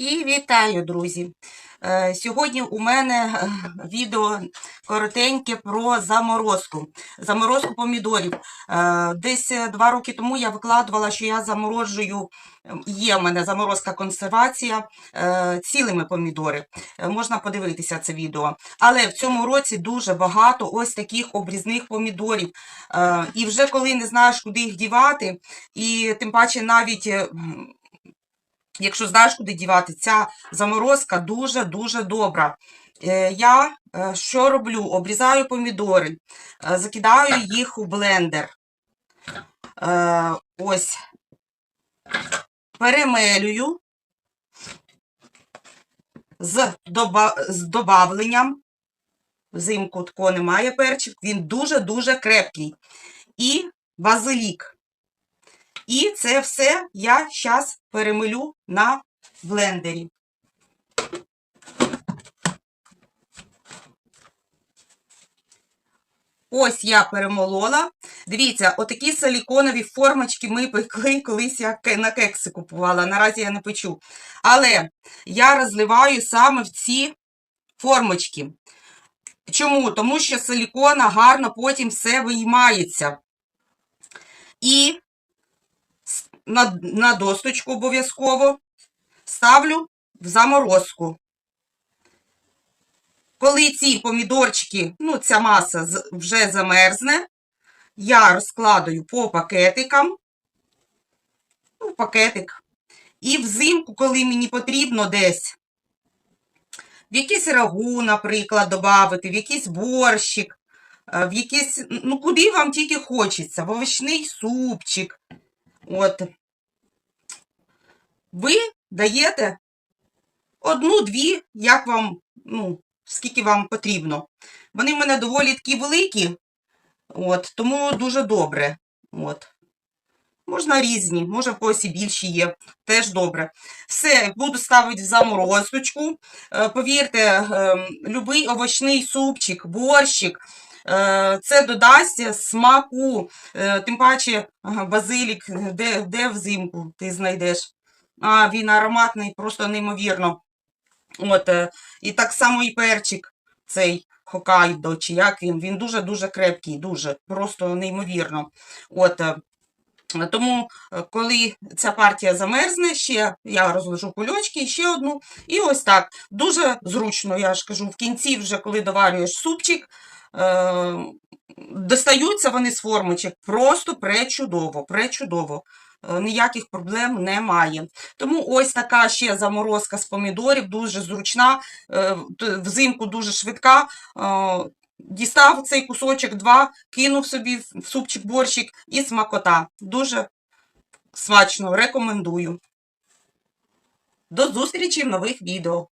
І вітаю, друзі! Е, Сьогодні у мене е, відео коротеньке про заморозку. Заморозку помідорів. Е, Десь два роки тому я викладувала, що я заморожую, є в мене заморозка консервація цілими помідори. Можна подивитися це відео. Але в цьому році дуже багато ось таких обрізних помідорів. І вже коли не знаєш, куди їх дівати, і тим паче навіть. Якщо знаєш, куди дівати, ця заморозка дуже-дуже добра. Е, Я е, що роблю? Обрізаю помідори, е, закидаю їх у блендер. Ось перемелюю з добавленням. Взимку такого немає перчик, він дуже-дуже крепкий. І базилік. І це все я зараз перемилю на блендері. Ось я перемолола. Дивіться, отакі силіконові формочки ми пекли, колись я на кекси купувала. Наразі я не печу. Але я розливаю саме в ці формочки. Чому? Тому що силікона гарно потім все виймається. І на, на досточку обов'язково ставлю в заморозку. Коли ці помідорчики, ну, ця маса вже замерзне, я розкладаю по пакетикам, ну, пакетик. І взимку, коли мені потрібно десь в якийсь рагу, наприклад, додати, в якийсь борщик, е, в якийсь, ну, куди вам тільки хочеться, в овочний супчик. От. Ви даєте одну-дві, як вам, ну, скільки вам потрібно. Вони в мене доволі такі великі, от, тому дуже добре. От. Можна різні, може в когось і більші є, теж добре. Все, буду ставити в заморозочку. Е, Повірте, ем, любий овочний супчик, борщик, е, це додасть смаку. Е, Тим паче базилік, де, де взимку ти знайдеш. А, він ароматний, просто неймовірно. От, е, і так само і перчик цей Хокайдо, чи як він, він дуже-дуже крепкий, дуже, просто неймовірно. От, е, тому, е, коли ця партія замерзне, ще я розложу кульочки, ще одну. І ось так. Дуже зручно, я ж кажу, в кінці, вже коли доварюєш супчик, достаються вони з формочок просто пречудово, пречудово. Е, Ніяких проблем немає. Тому ось така ще заморозка з помідорів, дуже зручна, е, взимку дуже швидка. Е, Дістав цей кусочок два, кинув собі в супчик борщик і смакота. Дуже смачно, рекомендую. До зустрічі в нових відео.